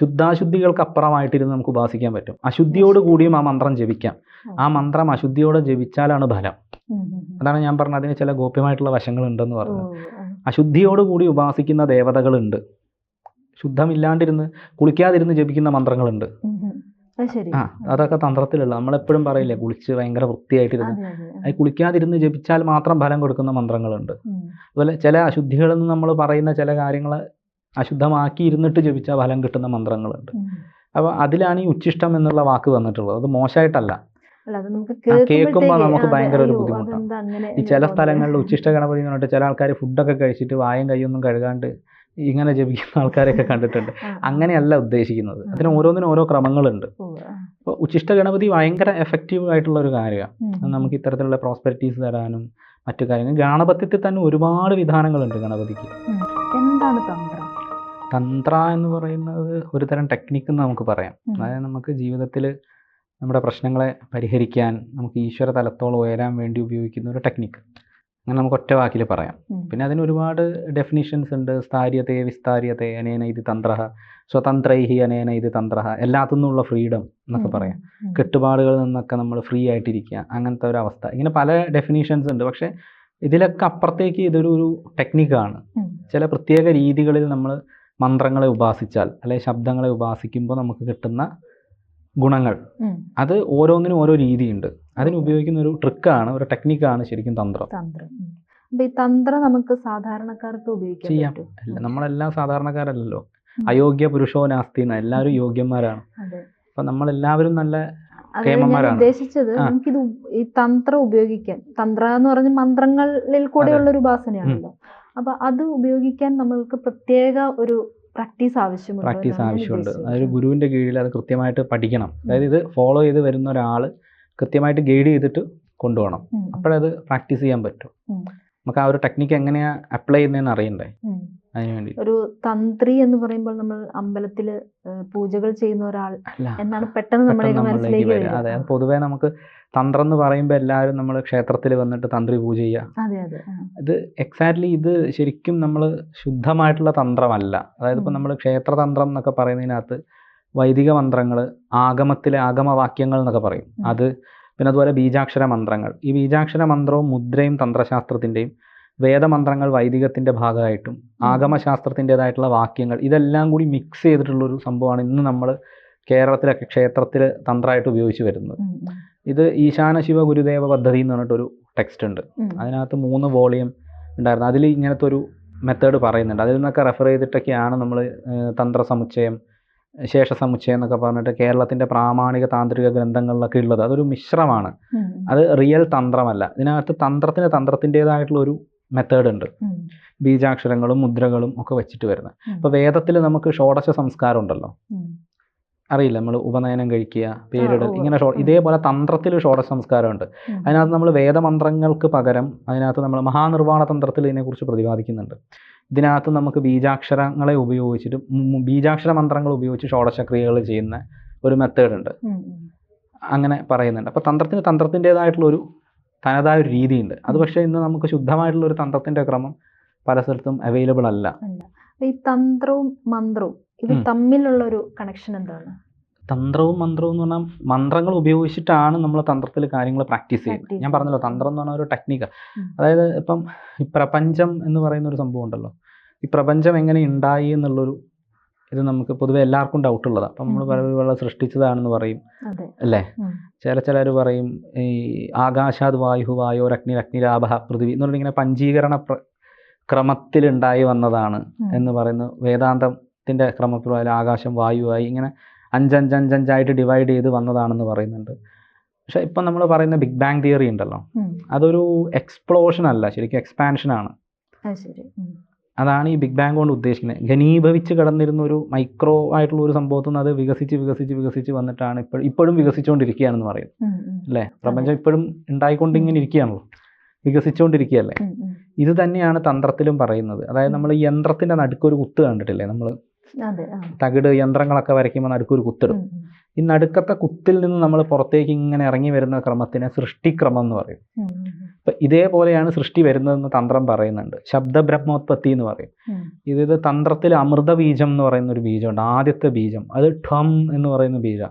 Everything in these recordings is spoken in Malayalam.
ശുദ്ധാശുദ്ധികൾക്ക് അപ്പുറമായിട്ടിരുന്ന് നമുക്ക് ഉപാസിക്കാൻ പറ്റും. അശുദ്ധിയോട് കൂടിയും ആ മന്ത്രം ജപിക്കാം. ആ മന്ത്രം അശുദ്ധിയോടെ ജപിച്ചാലാണ് ഫലം. അതാണ് ഞാൻ പറഞ്ഞത്. അതിന് ചില ഗോപ്യമായിട്ടുള്ള വശങ്ങൾ ഉണ്ടെന്ന് പറഞ്ഞത്. അശുദ്ധിയോട് കൂടി ഉപാസിക്കുന്ന ദേവതകളുണ്ട്. ശുദ്ധമില്ലാണ്ടിരുന്ന് കുളിക്കാതിരുന്ന് ജപിക്കുന്ന മന്ത്രങ്ങളുണ്ട്. ആ അതൊക്കെ തന്ത്രത്തിലുള്ള. നമ്മളെപ്പോഴും പറയില്ലേ കുളിച്ച് ഭയങ്കര വൃത്തിയായിട്ടിരുന്ന്. അതെ കുളിക്കാതിരുന്ന് ജപിച്ചാൽ മാത്രം ഫലം കൊടുക്കുന്ന മന്ത്രങ്ങളുണ്ട്. അതുപോലെ ചില അശുദ്ധികളെന്ന് നമ്മൾ പറയുന്ന ചില കാര്യങ്ങൾ അശുദ്ധമാക്കി ഇരുന്നിട്ട് ജപിച്ചാൽ ഫലം കിട്ടുന്ന മന്ത്രങ്ങളുണ്ട്. അപ്പൊ അപ്പോൾ അതിലാണ് ഈ ഉച്ചിഷ്ടം എന്നുള്ള വാക്ക് വന്നിട്ടുള്ളത്. അത് മോശമായിട്ടല്ല അത് നമുക്ക് ഭയങ്കര ഒരു ബുദ്ധിമുട്ടാണ്. ഈ ചില സ്ഥലങ്ങളിൽ ഉച്ഛിഷ്ട ഗണപതി എന്ന് പറഞ്ഞിട്ട് ചില ആൾക്കാർ ഫുഡൊക്കെ കഴിച്ചിട്ട് വായും കൈയൊന്നും കഴുകാണ്ട് ഇങ്ങനെ ജപിക്കുന്ന ആൾക്കാരെയൊക്കെ കണ്ടിട്ടുണ്ട്. അങ്ങനെയല്ല ഉദ്ദേശിക്കുന്നത്. അതിന് ഓരോന്നിനും ഓരോ ക്രമങ്ങളുണ്ട്. അപ്പോൾ ഉച്ഛിഷ്ട ഗണപതി ഭയങ്കര എഫക്റ്റീവ് ആയിട്ടുള്ള ഒരു കാര്യമാണ് നമുക്ക് ഇത്തരത്തിലുള്ള പ്രോസ്പെരിറ്റീസ് തരാനും മറ്റു കാര്യങ്ങൾ. ഗണപത്യത്തിൽ തന്നെ ഒരുപാട് വിധാനങ്ങളുണ്ട് ഗണപതിക്ക്. എന്താണ് തന്ത്രം എന്ന് പറയുന്നത് ഒരു തരം ടെക്നിക്ക് എന്ന് നമുക്ക് പറയാം. അതായത് നമുക്ക് ജീവിതത്തിൽ നമ്മുടെ പ്രശ്നങ്ങളെ പരിഹരിക്കാൻ നമുക്ക് ഈശ്വര തലത്തോളം ഉയരാൻ വേണ്ടി ഉപയോഗിക്കുന്ന ഒരു ടെക്നിക്ക് അങ്ങനെ നമുക്ക് ഒറ്റ വാക്കിൽ പറയാം. പിന്നെ അതിന് ഒരുപാട് ഡെഫിനിഷൻസ് ഉണ്ട്. സ്ഥാര്യത്തെ വിസ്താര്യത്തെ അനേന ഇത് തന്ത്ര സ്വതന്ത്രൈഹി അനേന ഇത് തന്ത്ര എല്ലാത്തുനിന്നുള്ള ഫ്രീഡം എന്നൊക്കെ പറയാം. കെട്ടുപാടുകളിൽ നിന്നൊക്കെ നമ്മൾ ഫ്രീ ആയിട്ടിരിക്കുക. അങ്ങനത്തെ ഒരു അവസ്ഥ. ഇങ്ങനെ പല ഡെഫിനിഷൻസ് ഉണ്ട്. പക്ഷേ ഇതിലൊക്കെ അപ്പുറത്തേക്ക് ഇതൊരു ഒരു ടെക്നിക്കാണ് ചില പ്രത്യേക രീതികളിൽ നമ്മൾ മന്ത്രങ്ങളെ ഉപാസിച്ചാൽ അല്ലെങ്കിൽ ശബ്ദങ്ങളെ ഉപാസിക്കുമ്പോൾ നമുക്ക് കിട്ടുന്ന ഗുണങ്ങൾ. അത് ഓരോന്നിനും ഓരോ രീതിയുണ്ട്. അതിനുപയോഗിക്കുന്ന ഒരു ട്രിക്കാണ് ഒരു ടെക്നിക്കാണ് ശരിക്കും തന്ത്രം. അപ്പൊ ഈ തന്ത്രം നമുക്ക് സാധാരണക്കാർക്ക് ഉപയോഗിക്കാം ചെയ്യാം. അല്ല നമ്മളെല്ലാം സാധാരണക്കാരല്ലല്ലോ. അയോഗ്യ പുരുഷോ നാസ്തി എല്ലാവരും യോഗ്യന്മാരാണ്. അപ്പൊ നമ്മളെല്ലാവരും നല്ല. ഉദ്ദേശിച്ചത്. നമുക്കിത് ഈ തന്ത്രം ഉപയോഗിക്കാൻ. തന്ത്ര എന്ന് പറഞ്ഞ മന്ത്രങ്ങളിൽ കൂടെയുള്ള ഒരു ഉപാസനയാണല്ലോ. അപ്പൊ അത് ഉപയോഗിക്കാൻ നമ്മൾക്ക് പ്രത്യേക ഒരു പ്രാക്ടീസ് ആവശ്യമുണ്ട് പ്രാക്ടീസ് ആവശ്യമുണ്ട്. അതായത് അതൊരു ഗുരുവിന്റെ കീഴിൽ അത് കൃത്യമായിട്ട് പഠിക്കണം. അതായത് ഇത് ഫോളോ ചെയ്ത് വരുന്ന ഒരാൾ കൃത്യമായിട്ട് ഗൈഡ് ചെയ്തിട്ട് കൊണ്ടുപോകണം. അപ്പോഴത് പ്രാക്ടീസ് ചെയ്യാൻ പറ്റും. നമുക്ക് ആ ഒരു ടെക്നിക്ക് എങ്ങനെയാണ് അപ്ലൈ ചെയ്യുന്നതെന്ന് അറിയണ്ടേ? ഒരു തന്ത്രി എന്ന് പറയുമ്പോൾ നമ്മൾ അമ്പലത്തിൽ പൂജകൾ ചെയ്യുന്ന ഒരാൾ എന്നാണ് പെട്ടെന്ന് നമ്മുടെ മനസ്സിലേക്ക് വരിക. അതെ അത് പൊതുവേ നമുക്ക് തന്ത്രം എന്ന് പറയുമ്പോൾ എല്ലാവരും നമ്മൾ ക്ഷേത്രത്തിൽ വന്നിട്ട് തന്ത്രി പൂജ ചെയ്യുക. അതെ അതെ. ഇത് എക്സാക്ട്ലി ഇത് ശരിക്കും നമ്മൾ ശുദ്ധമായിട്ടുള്ള തന്ത്രമല്ല. അതായത് ഇപ്പം നമ്മൾ നമ്മൾ ക്ഷേത്രതന്ത്രം എന്നൊക്കെ പറയുന്നതിനകത്ത് വൈദിക മന്ത്രങ്ങൾ ആഗമത്തിലെ ആഗമവാക്യങ്ങൾ എന്നൊക്കെ പറയും. അത് പിന്നെ അതുപോലെ ബീജാക്ഷര മന്ത്രങ്ങൾ. ഈ ബീജാക്ഷര മന്ത്രവും മുദ്രയും തന്ത്രശാസ്ത്രത്തിന്റെയും വേദമന്ത്രങ്ങൾ വൈദികത്തിന്റെ ഭാഗമായിട്ടും ആഗമശാസ്ത്രത്തിന്റെതായിട്ടുള്ള വാക്യങ്ങൾ ഇതെല്ലാം കൂടി മിക്സ് ചെയ്തിട്ടുള്ളൊരു സംഭവമാണ് ഇന്ന് നമ്മൾ കേരളത്തിലൊക്കെ ക്ഷേത്രത്തിൽ തന്ത്രമായിട്ട് ഉപയോഗിച്ച് വരുന്നത്. ഇത് ഈശാന ശിവ ഗുരുദേവ പദ്ധതി എന്ന് പറഞ്ഞിട്ടൊരു ടെക്സ്റ്റ് ഉണ്ട് അതിനകത്ത് മൂന്ന് വോളിയം ഉണ്ടായിരുന്നു. അതിൽ ഇങ്ങനത്തെ ഒരു മെത്തേഡ് പറയുന്നുണ്ട്. അതിൽ നിന്നൊക്കെ റെഫർ ചെയ്തിട്ടൊക്കെയാണ് നമ്മൾ തന്ത്ര സമുച്ചയം ശേഷ സമുച്ചയം എന്നൊക്കെ പറഞ്ഞിട്ട് കേരളത്തിന്റെ പ്രാമാണിക താന്ത്രിക ഗ്രന്ഥങ്ങളിലൊക്കെ ഉള്ളത്. അതൊരു മിശ്രമാണ്. അത് റിയൽ തന്ത്രമല്ല. ഇതിനകത്ത് തന്ത്രത്തിന് തന്ത്രത്തിന്റെതായിട്ടുള്ള ഒരു മെത്തേഡ് ഉണ്ട്. ബീജാക്ഷരങ്ങളും മുദ്രകളും ഒക്കെ വെച്ചിട്ട് വരുന്നത്. അപ്പൊ അപ്പോൾ വേദത്തിൽ നമുക്ക് ഷോഡശ സംസ്കാരം ഉണ്ടല്ലോ. അറിയില്ല? നമ്മൾ ഉപനയനം കഴിക്കുക പേരിടൽ ഇങ്ങനെ ഷോ ഇതേപോലെ തന്ത്രത്തിൽ ഷോഡശ സംസ്കാരം ഉണ്ട്. അതിനകത്ത് നമ്മൾ വേദമന്ത്രങ്ങൾക്ക് പകരം അതിനകത്ത് നമ്മൾ മഹാനിർവാണ തന്ത്രത്തിൽ ഇതിനെക്കുറിച്ച് പ്രതിപാദിക്കുന്നുണ്ട്. ഇതിനകത്ത് നമുക്ക് ബീജാക്ഷരങ്ങളെ ഉപയോഗിച്ചിട്ട് ബീജാക്ഷര മന്ത്രങ്ങൾ ഉപയോഗിച്ച് ഷോഡശക്രിയകൾ ചെയ്യുന്ന ഒരു മെത്തേഡ് ഉണ്ട്. അങ്ങനെ പറയുന്നുണ്ട്. അപ്പോൾ തന്ത്രത്തിന് തന്ത്രത്തിന്റെതായിട്ടുള്ള ഒരു തനതായ ഒരു രീതിയുണ്ട്. അത് പക്ഷേ ഇന്ന് നമുക്ക് ശുദ്ധമായിട്ടുള്ള ഒരു തന്ത്രത്തിന്റെ ക്രമം പല സ്ഥലത്തും അവൈലബിൾ അല്ല. ഈ തന്ത്രവും മന്ത്രവും ഇത് തമ്മിലുള്ള ഒരു കണക്ഷൻ എന്താണ്? തന്ത്രവും മന്ത്രവും എന്ന് പറഞ്ഞാൽ മന്ത്രങ്ങൾ ഉപയോഗിച്ചിട്ടാണ് നമ്മൾ തന്ത്രത്തിൽ കാര്യങ്ങൾ പ്രാക്ടീസ് ചെയ്യുന്നത്. ഞാൻ പറഞ്ഞല്ലോ തന്ത്രം എന്ന് പറഞ്ഞ ഒരു ടെക്നിക്ക് അതായത് ഇപ്പം ഈ പ്രപഞ്ചം എന്ന് പറയുന്ന ഒരു സംഭവം ഉണ്ടല്ലോ. ഈ പ്രപഞ്ചം എങ്ങനെ ഉണ്ടായി എന്നുള്ളൊരു ഇത് നമുക്ക് പൊതുവെ എല്ലാവർക്കും ഡൗട്ട് ഉള്ളതാണ് അപ്പം നമ്മൾ. പലരും സൃഷ്ടിച്ചതാണെന്ന് പറയും അല്ലേ? ചില ചിലർ പറയും ഈ ആകാശാത് വായു വായോ രഗ്നി രഗ്നിരാഭ പൃഥ്വി എന്ന് ഇങ്ങനെ പഞ്ചീകരണ ക്രമത്തിൽ ക്രമത്തിലുണ്ടായി വന്നതാണ് എന്ന് പറയുന്നത് വേദാന്തത്തിന്റെ ക്രമത്തിലായാലും ആകാശം വായുവായി ഇങ്ങനെ അഞ്ചഞ്ചഞ്ചഞ്ചായിട്ട് ഡിവൈഡ് ചെയ്ത് വന്നതാണെന്ന് പറയുന്നുണ്ട്. പക്ഷേ ഇപ്പം നമ്മൾ പറയുന്ന ബിഗ് ബാങ് തിയറി ഉണ്ടല്ലോ. അതൊരു എക്സ്പ്ലോഷൻ അല്ല ശരിക്കും എക്സ്പാൻഷനാണ് ശരി. അതാണ് ഈ ബിഗ് ബാങ് കൊണ്ട് ഉദ്ദേശിക്കുന്നത്. ഘനീഭവിച്ച് കടന്നിരുന്ന ഒരു മൈക്രോ ആയിട്ടുള്ള ഒരു സംഭവത്തിൽ നിന്ന് അത് വികസിച്ച് വികസിച്ച് വികസിച്ച് വന്നിട്ടാണ് ഇപ്പോഴും ഇപ്പോഴും വികസിച്ചുകൊണ്ടിരിക്കുകയാണെന്ന് പറയും ഉം, ഉം. അല്ലേ? പ്രപഞ്ചം ഇപ്പോഴും ഉണ്ടായിക്കൊണ്ട് ഇങ്ങനെ ഇരിക്കുകയാണല്ലോ വികസിച്ചുകൊണ്ടിരിക്കുകയല്ലേ. ഇത് തന്നെയാണ് തന്ത്രത്തിലും പറയുന്നത്. അതായത് നമ്മൾ ഈ യന്ത്രത്തിന്റെ നടുക്കൊരു കുത്ത് കണ്ടിട്ടില്ലേ നമ്മൾ. തകിട് യന്ത്രങ്ങളൊക്കെ വരയ്ക്കുമ്പോൾ നടുക്കൊരു കുത്തിടും. ഈ നടുക്കത്തെ കുത്തിൽ നിന്ന് നമ്മൾ പുറത്തേക്ക് ഇങ്ങനെ ഇറങ്ങി വരുന്ന ക്രമത്തിനെ സൃഷ്ടിക്രമം എന്ന് പറയും. അപ്പം ഇതേപോലെയാണ് സൃഷ്ടി വരുന്നതെന്ന് തന്ത്രം പറയുന്നുണ്ട്. ശബ്ദബ്രഹ്മോത്പത്തി എന്ന് പറയും. ഇത് ഇത് തന്ത്രത്തിൽ അമൃത ബീജം എന്ന് പറയുന്ന ഒരു ബീജമുണ്ട്. ആദ്യത്തെ ബീജം. അത് ഠം എന്ന് പറയുന്ന ബീജം.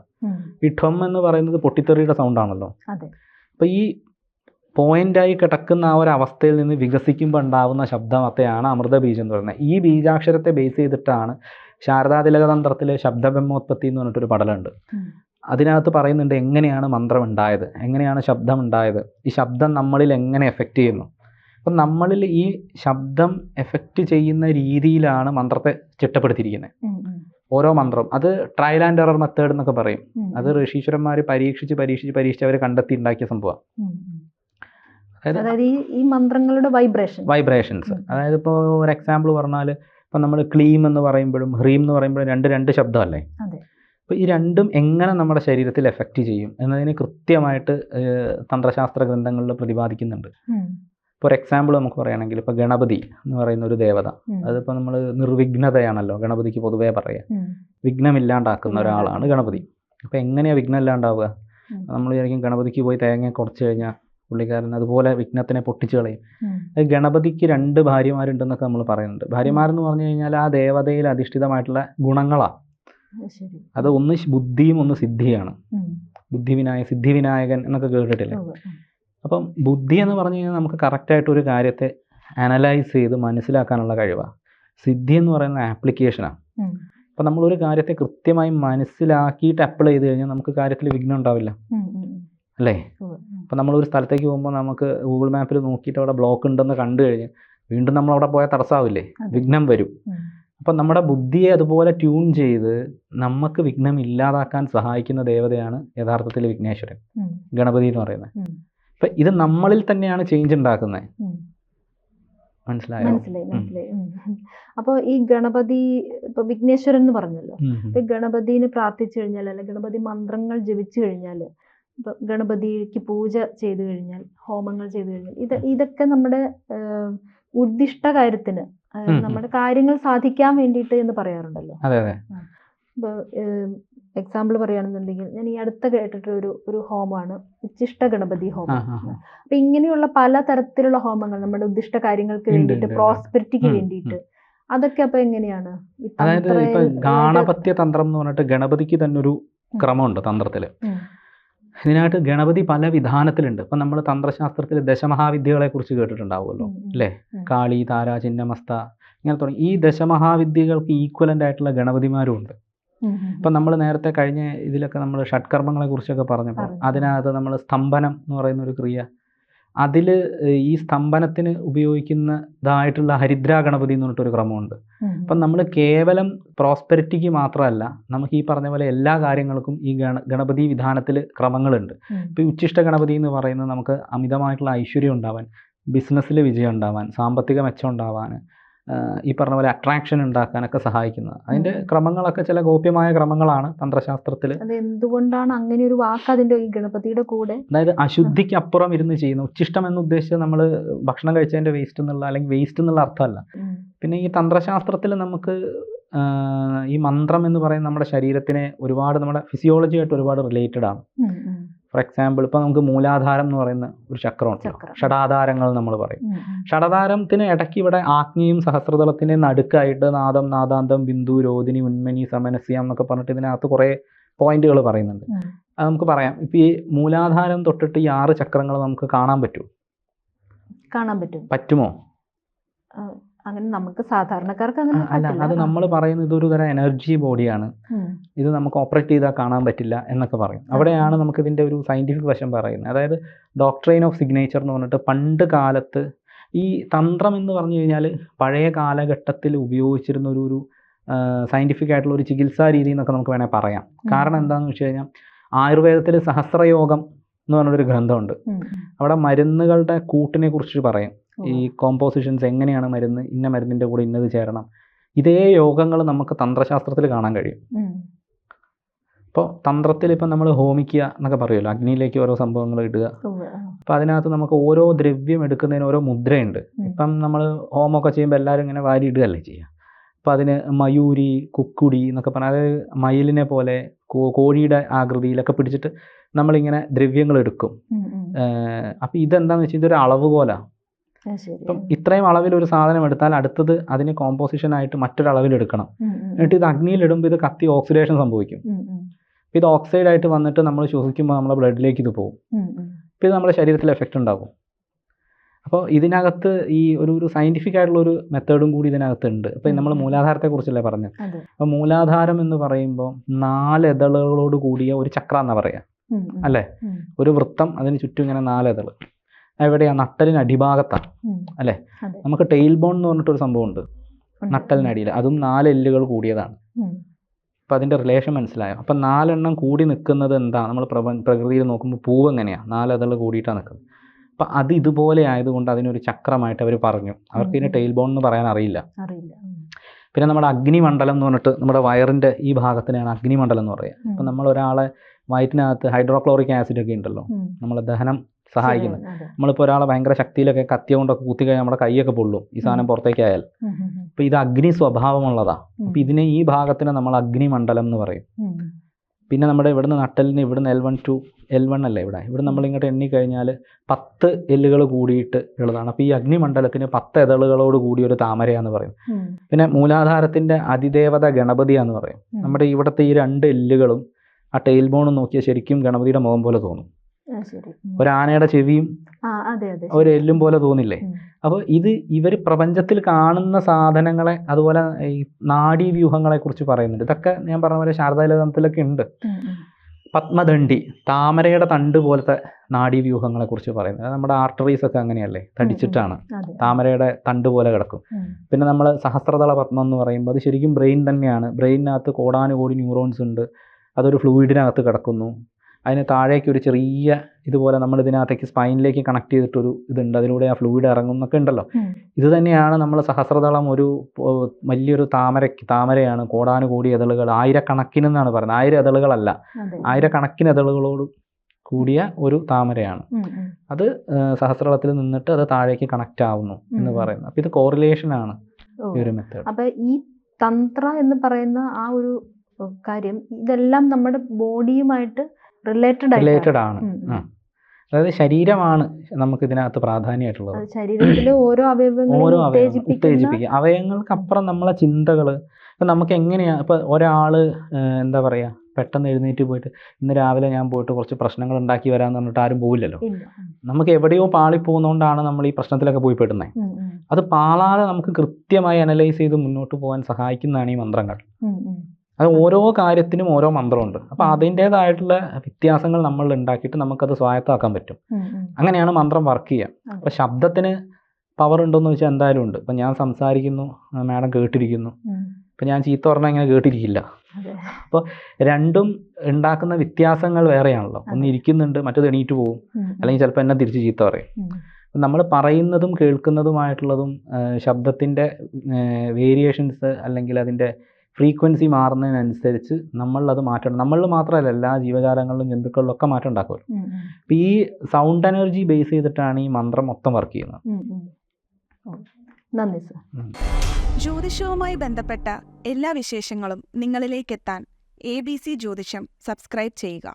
ഈ ഠം എന്ന് പറയുന്നത് പൊട്ടിത്തെറിയുടെ സൗണ്ട് ആണല്ലോ. അതെ. അപ്പോൾ ഈ പോയിന്റായി കിടക്കുന്ന ആ ഒരു അവസ്ഥയിൽ നിന്ന് വികസിക്കുമ്പോൾ ഉണ്ടാവുന്ന ശബ്ദമത്തെയാണ് അമൃത ബീജം എന്ന് പറയുന്നത്. ഈ ബീജാക്ഷരത്തെ ബേസ് ചെയ്തിട്ടാണ് ശാരദാതിലക തന്ത്രത്തിൽ ശബ്ദബ്രഹ്മോത്പത്തി എന്ന് പറഞ്ഞിട്ടൊരു പടലുണ്ട് അതിനകത്ത് പറയുന്നുണ്ട് എങ്ങനെയാണ് മന്ത്രം ഉണ്ടായത് എങ്ങനെയാണ് ശബ്ദം ഉണ്ടായത് ഈ ശബ്ദം നമ്മളിൽ എങ്ങനെ എഫക്റ്റ് ചെയ്യുന്നു. അപ്പം നമ്മളിൽ ഈ ശബ്ദം എഫക്റ്റ് ചെയ്യുന്ന രീതിയിലാണ് മന്ത്രത്തെ ചിട്ടപ്പെടുത്തിയിരിക്കുന്നത്. ഓരോ മന്ത്രം അത് ട്രയൽ ആൻഡ് എറർ മെത്തേഡ് എന്നൊക്കെ പറയും. അത് ഋഷീശ്വരന്മാർ പരീക്ഷിച്ച് പരീക്ഷിച്ച് പരീക്ഷിച്ച് അവർ കണ്ടെത്തി ഉണ്ടാക്കിയ. ഉം. അതായത് ഈ മന്ത്രങ്ങളുടെ വൈബ്രേഷൻ വൈബ്രേഷൻസ് അതായത് ഇപ്പോൾ ഒരു എക്സാമ്പിൾ പറഞ്ഞാൽ ഇപ്പം നമ്മൾ ക്ലീം എന്ന് പറയുമ്പോഴും ഹ്രീം എന്ന് പറയുമ്പോഴും രണ്ട് രണ്ട് ശബ്ദമല്ലേ. അപ്പോൾ ഈ രണ്ടും എങ്ങനെ നമ്മുടെ ശരീരത്തിൽ എഫക്റ്റ് ചെയ്യും എന്നതിന് കൃത്യമായിട്ട് തന്ത്രശാസ്ത്ര ഗ്രന്ഥങ്ങളിൽ പ്രതിപാദിക്കുന്നുണ്ട്. ഇപ്പോൾ ഒരു എക്സാമ്പിൾ നമുക്ക് പറയുകയാണെങ്കിൽ ഇപ്പോൾ ഗണപതി എന്ന് പറയുന്ന ഒരു ദേവത. അതിപ്പോൾ നമ്മൾ നിർവിഘ്നതയാണല്ലോ ഗണപതിക്ക് പൊതുവേ പറയുക വിഘ്നമില്ലാണ്ടാക്കുന്ന ഒരാളാണ് ഗണപതി. അപ്പോൾ എങ്ങനെയാണ് വിഘ്നം ഇല്ലാണ്ടാവുക നമ്മൾ വിചാരിക്കും ഗണപതിക്ക് പോയി തേങ്ങ കുറച്ച് കഴിഞ്ഞാൽ പുള്ളിക്കാരൻ അതുപോലെ വിഘ്നത്തിനെ പൊട്ടിച്ചു കളയും. അത് ഗണപതിക്ക് രണ്ട് ഭാര്യമാരുണ്ടെന്നൊക്കെ നമ്മൾ പറയുന്നുണ്ട്. ഭാര്യമാരെന്ന് പറഞ്ഞു കഴിഞ്ഞാൽ ആ ദേവതയിൽ അധിഷ്ഠിതമായിട്ടുള്ള ഗുണങ്ങളാണ് അത് ഒന്ന് ബുദ്ധിയും ഒന്ന് സിദ്ധിയാണ്. സിദ്ധി സിദ്ധിവിനായകൻ എന്നൊക്കെ കേട്ടിട്ടില്ലേ. അപ്പം ബുദ്ധി എന്ന് പറഞ്ഞു കഴിഞ്ഞാൽ നമുക്ക് കറക്റ്റായിട്ട് ഒരു കാര്യത്തെ അനലൈസ് ചെയ്ത് മനസ്സിലാക്കാനുള്ള കഴിവാണ് സിദ്ധി എന്ന് പറയുന്ന ആപ്ലിക്കേഷനാണ്. അപ്പം നമ്മളൊരു കാര്യത്തെ കൃത്യമായി മനസ്സിലാക്കിയിട്ട് അപ്ലൈ ചെയ്ത് കഴിഞ്ഞാൽ നമുക്ക് കാര്യത്തിൽ വിഘ്നം ഉണ്ടാവില്ല. അല്ലേ? അപ്പോൾ നമ്മൾ അപ്പം നമ്മളൊരു സ്ഥലത്തേക്ക് പോകുമ്പോൾ നമുക്ക് ഗൂഗിൾ മാപ്പിൽ നോക്കിയിട്ട് അവിടെ ബ്ലോക്ക് ഉണ്ടെന്ന് കണ്ടു കഴിഞ്ഞ് വീണ്ടും നമ്മൾ അവിടെ പോയാൽ തടസ്സമാവില്ലേ അതെ. വിഘ്നം വരും. അപ്പം നമ്മുടെ ബുദ്ധിയെ അതുപോലെ ട്യൂൺ ചെയ്ത് നമുക്ക് വിഘ്നം ഇല്ലാതാക്കാൻ സഹായിക്കുന്ന ദേവതയാണ് യഥാർത്ഥത്തിൽ വിഘ്നേശ്വരൻ. ഗണപതി എന്ന് പറയുന്നത്. അപ്പം ഇത് നമ്മളിൽ തന്നെയാണ് ചേഞ്ച് ഉണ്ടാക്കുന്നത് മനസ്സിലായി? മനസ്സിലായോ മനസ്സിലായി. അപ്പോൾ അപ്പൊ ഈ ഗണപതി ഇപ്പൊ വിഘ്നേശ്വരൻ എന്ന് പറഞ്ഞല്ലോ. ഇപ്പൊ ഗണപതിനെ പ്രാർത്ഥിച്ചു കഴിഞ്ഞാൽ അല്ലെ ഗണപതി മന്ത്രങ്ങൾ ജപിച്ചു കഴിഞ്ഞാൽ ഇപ്പൊ ഗണപതിക്ക് പൂജ ചെയ്തു കഴിഞ്ഞാൽ ഹോമങ്ങൾ ചെയ്തു കഴിഞ്ഞാൽ ഇത് ഇതൊക്കെ നമ്മുടെ ഉദ്ദിഷ്ട കാര്യത്തിന്. നമ്മുടെ കാര്യങ്ങൾ സാധിക്കാൻ വേണ്ടിയിട്ട് എന്ന് പറയാറുണ്ടല്ലോ അതെ അതെ ഇപ്പൊ എക്സാമ്പിൾ പറയുകയാണെന്നുണ്ടെങ്കിൽ ഞാൻ ഈ അടുത്ത കേട്ടിട്ട് ഒരു ഒരു ഹോമമാണ് ഉച്ചിഷ്ട ഗണപതി ഹോമം. അപ്പൊ ഇങ്ങനെയുള്ള പല തരത്തിലുള്ള ഹോമങ്ങൾ നമ്മുടെ ഉദ്ദിഷ്ട കാര്യങ്ങൾക്ക് വേണ്ടിയിട്ട്. പ്രോസ്പെരിറ്റിക്ക് വേണ്ടിയിട്ട് അതൊക്കെ അപ്പൊ എങ്ങനെയാണ് അതായത് ഇപ്പോ ഗാണപത്യ തന്ത്രം എന്ന് പറഞ്ഞിട്ട് ഗണപതിക്ക് തന്നെ ഒരു. ക്രമമുണ്ട് തന്ത്രത്തിൽ ഉം. ഇതിനായിട്ട് ഗണപതി പല വിധാനത്തിലുണ്ട്. ഇപ്പം നമ്മൾ തന്ത്രശാസ്ത്രത്തിൽ ദശമഹാവിദ്യകളെ കുറിച്ച് കേട്ടിട്ടുണ്ടാവുമല്ലോ. അല്ലേ? കാളി താര ചിന്നമസ്ത ഇങ്ങനെ തുടങ്ങി. ഈ ദശമഹാവിദ്യകൾക്ക് ഈക്വലന്റ് ആയിട്ടുള്ള ഗണപതിമാരും ഉണ്ട് ഇപ്പം നമ്മൾ നേരത്തെ കഴിഞ്ഞ ഇതിലൊക്കെ നമ്മൾ ഷഡ്കർമ്മങ്ങളെ കുറിച്ചൊക്കെ പറഞ്ഞപ്പോൾ പറഞ്ഞു. അതിനകത്ത് നമ്മൾ സ്തംഭനം എന്ന് പറയുന്ന ഒരു ക്രിയ അതിൽ ഈ സ്തംഭനത്തിന് ഉപയോഗിക്കുന്നതായിട്ടുള്ള ഹരിദ്രാ ഗണപതി എന്ന് പറഞ്ഞിട്ടൊരു ക്രമമുണ്ട്. അപ്പം നമ്മൾ കേവലം പ്രോസ്പെരിറ്റിക്ക് മാത്രമല്ല നമുക്ക് ഈ പറഞ്ഞ പോലെ എല്ലാ കാര്യങ്ങൾക്കും ഈ ഗണ ഗണപതി വിധാനത്തിൽ ക്രമങ്ങളുണ്ട്. ഇപ്പം ഇപ്പോൾ ഉച്ചിഷ്ട ഗണപതി എന്ന് പറയുന്നത് നമുക്ക് അമിതമായിട്ടുള്ള ഐശ്വര്യം ഉണ്ടാവാൻ ബിസിനസ്സിൽ വിജയം ഉണ്ടാവാൻ സാമ്പത്തിക മെച്ചം ഉണ്ടാവാൻ ഈ പറഞ്ഞ പോലെ അട്രാക്ഷൻ ഉണ്ടാക്കാനൊക്കെ സഹായിക്കുന്നത്. അതിന്റെ. ക്രമങ്ങളൊക്കെ ചില ഗോപ്യമായ ക്രമങ്ങളാണ് തന്ത്രശാസ്ത്രത്തിൽ എന്തുകൊണ്ടാണ് അങ്ങനെ ഒരു വാക്ക് അതിന്റെ ഈ ഗണപതിയുടെ കൂടെ? അതായത് അശുദ്ധിക്ക് അപ്പുറം ഇരുന്ന് ചെയ്യുന്ന. ഉച്ചിഷ്ടം എന്ന് ഉദ്ദേശിച്ച് നമ്മൾ ഭക്ഷണം കഴിച്ചതിന്റെ വേസ്റ്റ് എന്നുള്ള അല്ലെങ്കിൽ വേസ്റ്റ് എന്നുള്ള അർത്ഥമല്ല. പിന്നെ ഈ തന്ത്രശാസ്ത്രത്തിൽ നമുക്ക് ഈ മന്ത്രം എന്ന് പറയുന്നത് നമ്മുടെ ശരീരത്തിനെ ഒരുപാട് നമ്മുടെ ഫിസിയോളജിയായിട്ട് ഒരുപാട് റിലേറ്റഡ് ആണ്. ഫോർ എക്സാമ്പിൾ ഇപ്പോൾ നമുക്ക് മൂലാധാരം എന്ന് പറയുന്ന ഒരു ചക്രമുണ്ട് ചക്രം. ഷടാധാരങ്ങൾ നമ്മൾ പറയും. ഷടാധാരത്തിന് ഇടയ്ക്ക് ഇവിടെ ആഗ്നിയും സഹസ്രതലത്തിന്റെ നടുക്കായിട്ട് നാദം നാദാന്തം ബിന്ദു രോദിനി ഉന്മനി സമനസ്യം എന്നൊക്കെ പറഞ്ഞിട്ട് ഇതിനകത്ത് കുറേ പോയിന്റുകൾ പറയുന്നുണ്ട്. അത് നമുക്ക് പറയാം. ഇപ്പം ഈ മൂലാധാരം തൊട്ടിട്ട് ഈ ആറ് ചക്രങ്ങൾ നമുക്ക് കാണാൻ പറ്റുമോ? കാണാൻ പറ്റും. പറ്റുമോ? അങ്ങനെ നമുക്ക് സാധാരണക്കാർക്ക് അങ്ങനെ അല്ല അത് നമ്മൾ പറയുന്നത് ഇതൊരു തരം എനർജി ബോഡിയാണ് ഇത് നമുക്ക് ഓപ്പറേറ്റ് ചെയ്താൽ കാണാൻ പറ്റില്ല എന്നൊക്കെ പറയും. അവിടെയാണ് നമുക്ക് ഇതിന്റെ ഒരു സയന്റിഫിക് വശം പറയുന്നത്. അതായത് ഡോക്ട്രൈൻ ഓഫ് സിഗ്നേച്ചർ എന്ന് പറഞ്ഞിട്ട് പണ്ട് കാലത്ത് ഈ തന്ത്രം എന്ന് പറഞ്ഞു കഴിഞ്ഞാൽ പഴയ കാലഘട്ടത്തിൽ ഉപയോഗിച്ചിരുന്ന ഒരു ഒരു സയന്റിഫിക് ആയിട്ടുള്ള ഒരു ചികിത്സാ രീതി എന്നൊക്കെ നമുക്ക് വേണേൽ പറയാം. കാരണം എന്താണെന്ന് വെച്ച് കഴിഞ്ഞാൽ ആയുർവേദത്തിൽ സഹസ്രയോഗം എന്ന് പറഞ്ഞൊരു ഗ്രന്ഥമുണ്ട്. അവിടെ മരുന്നുകളുടെ കൂട്ടിനെ കുറിച്ച് പറയും. ഈ കോമ്പോസിഷൻസ് എങ്ങനെയാണ് മരുന്ന് ഇന്ന മരുന്നിന്റെ കൂടെ ഇന്നത് ചേരണം ഇതേ യോഗങ്ങൾ നമുക്ക് തന്ത്രശാസ്ത്രത്തിൽ കാണാൻ കഴിയും. ഇപ്പോൾ തന്ത്രത്തിൽ ഇപ്പം നമ്മൾ ഹോമിക്കുക എന്നൊക്കെ പറയുമല്ലോ അഗ്നിയിലേക്ക് ഓരോ സംഭവങ്ങൾ ഇടുക. അപ്പം അപ്പോൾ അതിനകത്ത് നമുക്ക് ഓരോ ദ്രവ്യം എടുക്കുന്നതിന് ഓരോ മുദ്രയുണ്ട്. ഇപ്പം നമ്മൾ ഹോമൊക്കെ ചെയ്യുമ്പോൾ എല്ലാവരും ഇങ്ങനെ വാരി ഇടുകയല്ലേ ചെയ്യുക. അപ്പം അതിന് മയൂരി കുക്കുടി എന്നൊക്കെ പറഞ്ഞാൽ അതായത് മയിലിനെ പോലെ കോഴിയുടെ ആകൃതിയിലൊക്കെ പിടിച്ചിട്ട് നമ്മളിങ്ങനെ ദ്രവ്യങ്ങൾ എടുക്കും. അപ്പം ഇതെന്താണെന്ന് വെച്ചാൽ ഇതൊരു അളവുകോലാണ്. ഇപ്പം ഇത്രയും അളവിൽ ഒരു സാധനം എടുത്താൽ അടുത്തത് അതിന് കോമ്പോസിഷൻ ആയിട്ട് മറ്റൊരു അളവിൽ എടുക്കണം എന്നിട്ട് ഇത് അഗ്നിയിൽ ഇടുമ്പോൾ ഇത് കത്തി ഓക്സിഡേഷൻ സംഭവിക്കും. ഇത് ഓക്സൈഡ് ആയിട്ട് വന്നിട്ട് നമ്മൾ ശ്വസിക്കുമ്പോൾ നമ്മുടെ ബ്ലഡിലേക്ക് ഇത് പോകും. ഉം. ഇത് നമ്മുടെ ശരീരത്തിൽ എഫക്റ്റ് ഉണ്ടാകും. അപ്പോൾ ഇതിനകത്ത് ഈ ഒരു ഒരു സയന്റിഫിക് ആയിട്ടുള്ള ഒരു മെത്തേഡും കൂടി ഇതിനകത്ത് ഉണ്ട്. അപ്പോൾ നമ്മൾ മൂലാധാരത്തെ മൂലാധാരത്തെക്കുറിച്ചല്ലേ പറഞ്ഞത്? അപ്പം അപ്പോൾ മൂലാധാരം എന്ന് പറയുമ്പോൾ നാല് എതളുകളോട് കൂടിയ ഒരു ചക്ര എന്നാ പറയുക. അല്ലേ? ഒരു വൃത്തം അതിന് ചുറ്റും ഇങ്ങനെ നാല് എതൾ. എവിടെയാണ് നട്ടലിന് അടിഭാഗത്താണ്. അല്ലേ? നമുക്ക് ടെയിൽ ബോൺ എന്ന് പറഞ്ഞിട്ടൊരു സംഭവമുണ്ട്. നട്ടലിനടിയിൽ അതും നാല് എല്ലുകൾ കൂടിയതാണ്. അപ്പം അതിന്റെ റിലേഷൻ മനസ്സിലായോ? അപ്പം നാലെണ്ണം കൂടി നിൽക്കുന്നത് എന്താ? നമ്മൾ പ്രപ പ്രകൃതിയിൽ നോക്കുമ്പോൾ പൂവ് എങ്ങനെയാണ് നാലെതൾ കൂടിയിട്ടാണ് നിൽക്കുന്നത്. അപ്പം അത് ഇതുപോലെ ആയതുകൊണ്ട് അതിനൊരു ചക്രമായിട്ട് അവർ പറഞ്ഞു. അവർക്ക് ഇതിന് ടെയിൽ ബോൺ എന്ന് പറയാൻ അറിയില്ല. പിന്നെ നമ്മുടെ അഗ്നിമണ്ഡലം എന്ന് പറഞ്ഞിട്ട് നമ്മുടെ വയറിന്റെ ഈ ഭാഗത്തിനാണ് അഗ്നിമണ്ഡലം എന്ന് പറയുക. അപ്പം നമ്മൾ ഒരാളെ വയറ്റിനകത്ത് ഹൈഡ്രോക്ലോറിക് ആസിഡ് ഒക്കെ ഉണ്ടല്ലോ. നമ്മൾ ദഹനം സഹായിക്കുന്നത്. നമ്മളിപ്പോൾ ഒരാളെ ഭയങ്കര ശക്തിയിലൊക്കെ കത്തിയ കൊണ്ടൊക്കെ കുത്തി കഴിഞ്ഞാൽ നമ്മുടെ കൈയൊക്കെ പൊള്ളും ഈ സാധനം പുറത്തേക്കായാൽ. അപ്പോൾ ഇത് അഗ്നി സ്വഭാവമുള്ളതാണ് അപ്പം അപ്പോൾ ഇതിനെ ഈ ഭാഗത്തിനെ നമ്മൾ അഗ്നി മണ്ഡലം എന്ന് പറയും. പിന്നെ നമ്മുടെ ഇവിടുന്ന് നട്ടലിന് ഇവിടുന്ന് L one two L one അല്ലേ ഇവിടെ? ഇവിടെ നമ്മൾ ഇങ്ങോട്ട് എണ്ണി കഴിഞ്ഞാൽ പത്ത് എല്ലുകൾ കൂടിയിട്ട് ഉള്ളതാണ്. അപ്പോൾ ഈ അഗ്നിമണ്ഡലത്തിന് പത്ത് എതളുകളോട് കൂടിയ ഒരു താമരയാന്ന് പറയും. പിന്നെ മൂലാധാരത്തിന്റെ അതിദേവത ഗണപതിയാന്ന് പറയും. നമ്മുടെ ഇവിടുത്തെ ഈ രണ്ട് എല്ലുകളും ആ ടെയിൽ ബോണും നോക്കിയാൽ ശരിക്കും ഗണപതിയുടെ മുഖം പോലെ തോന്നും. ഒരു ആനയുടെ ചെവിയും ഒരു. എല്ലും പോലെ തോന്നില്ലേ. അപ്പോൾ ഇത് ഇവർ പ്രപഞ്ചത്തിൽ കാണുന്ന സാധനങ്ങളെ അതുപോലെ ഈ നാഡീവ്യൂഹങ്ങളെ കുറിച്ച് പറയുന്നുണ്ട്. ഇതൊക്കെ ഞാൻ പറഞ്ഞ പോലെ ശാരദാലതത്തിലൊക്കെ ഉണ്ട്. പത്മദണ്ഡി താമരയുടെ തണ്ട് പോലത്തെ നാഡീവ്യൂഹങ്ങളെ കുറിച്ച് പറയുന്നത്. നമ്മുടെ ആർട്ടറീസ് ഒക്കെ അങ്ങനെയല്ലേ? തടിച്ചിട്ടാണ്. താമരയുടെ തണ്ട് പോലെ കിടക്കും. പിന്നെ നമ്മൾ സഹസ്രതള പത്മം എന്ന് പറയുമ്പോൾ അത് ശരിക്കും ബ്രെയിൻ തന്നെയാണ്. ബ്രെയിനിനകത്ത് കോടാനുകോടി ന്യൂറോൺസ് ഉണ്ട്. അതൊരു ഫ്ലൂയിഡിനകത്ത് കിടക്കുന്നു. അതിന് താഴേക്ക് ഒരു ചെറിയ ഇതുപോലെ നമ്മൾ ഇതിനകത്തേക്ക് സ്പൈനിലേക്ക് കണക്ട് ചെയ്തിട്ടൊരു ഇതുണ്ട്. അതിലൂടെ ആ ഫ്ലൂയിഡ് ഇറങ്ങും എന്നൊക്കെ ഉണ്ടല്ലോ. ഇത് തന്നെയാണ് നമ്മൾ സഹസ്രതളം ഒരു വലിയൊരു താമരയ്ക്ക് താമരയാണ് കോടാനുകൂടി എതളുകൾ ആയിരക്കണക്കിന് എന്നാണ് പറയുന്നത്. ആയിരം എതളുകളല്ല ആയിരക്കണക്കിന് എതളുകളോട് കൂടിയ ഒരു താമരയാണ്. അത് സഹസ്രതളത്തിൽ നിന്നിട്ട് അത് താഴേക്ക് കണക്റ്റ് ആവുന്നു എന്ന്. പറയുന്നത്. അപ്പോൾ ഇത് കോറിലേഷൻ ആണ് ഈ ഒരു മെത്തേഡ് അപ്പൊ ഈ തന്ത്ര എന്ന് പറയുന്ന ആ ഒരു കാര്യം ഇതെല്ലാം നമ്മുടെ ബോഡിയുമായിട്ട് റിലേറ്റഡ് റിലേറ്റഡ് ആണ്. അതായത് ശരീരമാണ് നമുക്ക് ഇതിനകത്ത് പ്രാധാന്യമായിട്ടുള്ളത് ശരീരത്തിലെ ഓരോ ഓരോ അവയവങ്ങൾ ഉത്തേജിപ്പിക്കുക. അവയവങ്ങൾക്കപ്പുറം നമ്മളെ ചിന്തകൾ ഇപ്പം നമുക്ക് എങ്ങനെയാ ഇപ്പം ഒരാൾ എന്താ പറയുക പെട്ടെന്ന് എഴുന്നേറ്റ് പോയിട്ട് ഇന്ന് രാവിലെ ഞാൻ പോയിട്ട് കുറച്ച് പ്രശ്നങ്ങൾ ഉണ്ടാക്കി വരാമെന്ന് പറഞ്ഞിട്ട് ആരും പോവില്ലല്ലോ. നമുക്ക് എവിടെയോ പാളി പോകുന്നതുകൊണ്ടാണ് നമ്മൾ ഈ പ്രശ്നത്തിലൊക്കെ പോയി പെടുന്നത് അത് പാളാതെ നമുക്ക് കൃത്യമായി അനലൈസ് ചെയ്ത് മുന്നോട്ട് പോകാൻ സഹായിക്കുന്നതാണ് ഈ മന്ത്രങ്ങൾ. അത് ഓരോ കാര്യത്തിനും ഓരോ മന്ത്രമുണ്ട്. അപ്പോൾ അതിന്റേതായിട്ടുള്ള വ്യത്യാസങ്ങൾ നമ്മൾ ഉണ്ടാക്കിയിട്ട് നമുക്കത് സ്വായത്തമാക്കാൻ പറ്റും. അങ്ങനെയാണ് മന്ത്രം വർക്ക് ചെയ്യുക. അപ്പൊ അപ്പോൾ ശബ്ദത്തിന് പവർ ഉണ്ടോയെന്ന് വെച്ചാൽ എന്തായാലും ഉണ്ട്. ഇപ്പം ഞാൻ സംസാരിക്കുന്നു മാഡം കേട്ടിരിക്കുന്നു. ഇപ്പൊ ഞാൻ ചീത്ത പറഞ്ഞാൽ ഇങ്ങനെ കേട്ടിരിക്കില്ല. അപ്പോൾ രണ്ടും ഉണ്ടാക്കുന്ന വ്യത്യാസങ്ങൾ വേറെയാണല്ലോ. ഒന്ന് ഇരിക്കുന്നുണ്ട് മറ്റത് എണീറ്റ് പോകും അല്ലെങ്കിൽ ചിലപ്പോൾ എന്നെ തിരിച്ച് ചീത്ത പറയും. നമ്മൾ പറയുന്നതും കേൾക്കുന്നതുമായിട്ടുള്ളതും ശബ്ദത്തിന്റെ വേരിയേഷൻസ് അല്ലെങ്കിൽ അതിന്റെ ഫ്രീക്വൻസി മാറുന്നതിനനുസരിച്ച് നമ്മളത് മാറ്റണം നമ്മളിൽ മാത്രമല്ല എല്ലാ ജീവജാലങ്ങളിലും ജന്തുക്കളിലും ഒക്കെ മാറ്റം ഉണ്ടാക്കുമല്ലോ. ഉം, ഈ സൗണ്ട് എനർജി ബേസ് ചെയ്തിട്ടാണ് ഈ മന്ത്രം മൊത്തം വർക്ക് ചെയ്യുന്നത്. നന്ദി സർ ജ്യോതിഷവുമായി ബന്ധപ്പെട്ട എല്ലാ വിശേഷങ്ങളും നിങ്ങളിലേക്കെത്താൻ എ ബി സി ജ്യോതിഷം സബ്സ്ക്രൈബ് ചെയ്യുക.